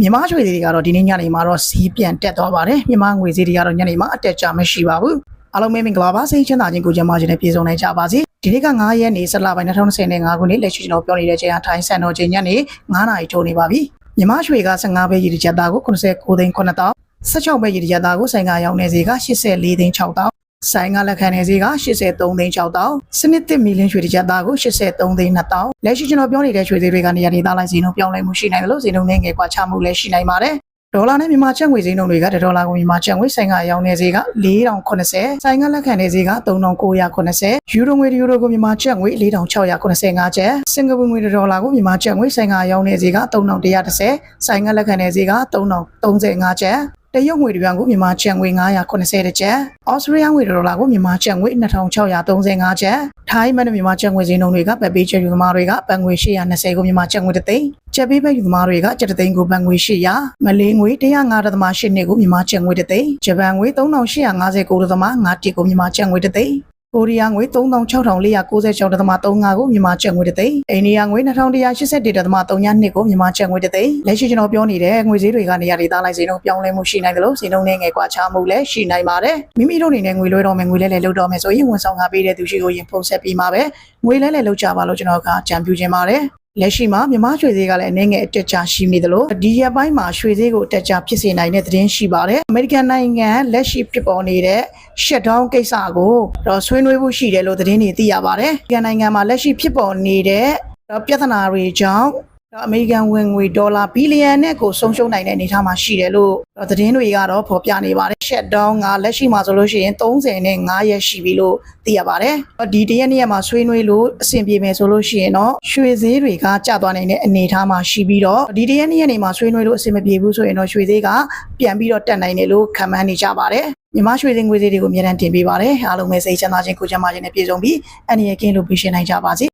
မြန်မာရွှေတွေကတော့ဒီနေ့ညနေမှာတော့ဈေးပြန်တက်သွားပါတယ်မြန်မာငွေဈေးတွေကတော့ညနေမှာအတက်ကြမရှိပါဘူးအားလုံးပဲမင်္ဂလာပါစိတ်ချမ်းသာခြင်းကိုကြမ်းပါခြင်းနဲ့ပြည့်စုံနိုင်ကြပါစေဒီနေ့က9ရက်နေ့ဆက်လပိုင်း2025ခုနှစ်လက်ရှိကျွန်တော်ပြောနေတဲ့ချိန်အထိုင်းစံတော်ချိန်ညနေ9နာရီထိုးနေပါပြီမြန်မာရွှေက15ပဲရည်တစ်ချက်သားကို89သိန်း9000 16ပဲရည်တစ်ချက်သားကိုဆိုင်ကရောင်းနေဈေးက84သိန်း6000 ဆိုင်ကလက်ခံနေဈေးက83သိန်း6000စနစ်တစ်မီလင်းရွှေတစ်ချက်သားကို83သိန်း2000လက်ရှိကျွန်တော်ပြောနေတဲ့ရွှေဈေးတွေကနေရာဒေသလိုက်ဈေးနှုန်းပြောင်းလဲမှုရှိနိုင်တယ်လို့ဈေးနှုန်းနဲ့ငယ်ကွာခြားမှုလည်းရှိနိုင်ပါတယ်ဒေါ်လာနဲ့မြန်မာကျပ်ငွေဈေးနှုန်းတွေကဒေါ်လာကိုမြန်မာကျပ်ငွေဆိုင်ကရောင်းနေဈေးက4080ဆိုင်ကလက်ခံနေဈေးက3980ယူရိုငွေယူရိုကိုမြန်မာကျပ်ငွေ4685ကျပ်စင်ကာပူငွေဒေါ်လာကိုမြန်မာကျပ်ငွေဆိုင်ကရောင်းနေဈေးက3130ဆိုင်ကလက်ခံနေဈေးက3035ကျပ် တရုတ်ငွေတပြန်ကိုမြန်မာကျပ်ငွေ980ကျပ်။အော်စတြေးလျငွေဒေါ်လာကိုမြန်မာကျပ်ငွေ2635ကျပ်။ထိုင်းမန်မြန်မာကျပ်ငွေဈေးနှုန်းတွေကပတ်ပေးချက်ယူသမားတွေကပန်ငွေ820ကိုမြန်မာကျပ်ငွေတစ်သိန်း။ကျပ်ပေးပဲယူသမားတွေကကျပ်တစ်သိန်းကိုပန်ငွေ800မလေးငွေ105.8နှစ်ကိုမြန်မာကျပ်ငွေတစ်သိန်း။ဂျပန်ငွေ3859ကိုမြန်မာ9ကိုမြန်မာကျပ်ငွေတစ်သိန်း။ ကိုရီးယားငွေ36,496.35ကိုမြန်မာကျပ်ငွေတစ်သိန်းအိန္ဒိယငွေ2181.32ကိုမြန်မာကျပ်ငွေတစ်သိန်းလက်ရှိကျွန်တော်ပြောနေတဲ့ငွေဈေးတွေကနေရာဒေသလိုက်ဈေးနှုန်းပြောင်းလဲမှုရှိနိုင်တယ်လို့ဈေးနှုန်းနဲ့ငယ်ကွာခြားမှုလည်းရှိနိုင်ပါတယ်မိမိတို့အနေနဲ့ငွေလွှဲတော့မယ်ငွေလဲလဲလုပ်တော့မယ်ဆိုရင်ဝန်ဆောင်ခပေးတဲ့သူရှိကိုရင်ဖုန်းဆက်ပြီးမှာပဲငွေလဲလဲလုပ်ကြပါလို့ကျွန်တော်ကအကြံပြုခြင်းပါတယ် လက်ရှိမှာမြမရွှေဈေးကလည်းအနေငယ်အတက်ချရှိနေသလိုဒီရက်ပိုင်းမှာရွှေဈေးကိုအတက်ချဖြစ်စေနိုင်တဲ့သတင်းရှိပါတယ်။အမေရိကန်နိုင်ငံလက်ရှိဖြစ်ပေါ်နေတဲ့ shutdown ကိစ္စကိုတော့ဆွေးနွေးဖို့ရှိတယ်လို့သတင်းတွေသိရပါတယ်။အမေရိကန်နိုင်ငံမှာလက်ရှိဖြစ်ပေါ်နေတဲ့တော့ပြဿနာတွေကြောင့်တော့ အမေရိကန်ဝင်ငွေဒေါ်လာဘီလီယံနဲ့ကိုဆုံးရှုံးနိုင်တဲ့အနေအထားမှာရှိတယ်လို့တော့သတင်းတွေကတော့ဖော်ပြနေပါတယ်။ shutdown ကလက်ရှိမှာဆိုလို့ရှိရင်30နဲ့5ရက်ရှိပြီလို့သိရပါတယ်။ဒီတရက်နေ့မှာဆွေးနွေးလို့အဆင်ပြေမယ်ဆိုလို့ရှိရင်တော့ရွှေဈေးတွေကကျသွားနိုင်တဲ့အနေအထားမှာရှိပြီးတော့ဒီတရက်နေ့နေ့မှာဆွေးနွေးလို့အဆင်မပြေဘူးဆိုရင်တော့ရွှေဈေးကပြန်ပြီးတော့တက်နိုင်တယ်လို့ခန့်မှန်းနေကြပါတယ်။မြန်မာရွှေစင်ငွေဈေးတွေကိုအများတန်းတင်ပေးပါတယ်အားလုံးပဲစိတ်ချမ်းသာခြင်းကိုယ်ချမ်းသာခြင်းနဲ့ပြည့်စုံပြီးအနေရကင်းလို့ပြည့်ရှင်းနိုင်ကြပါစေ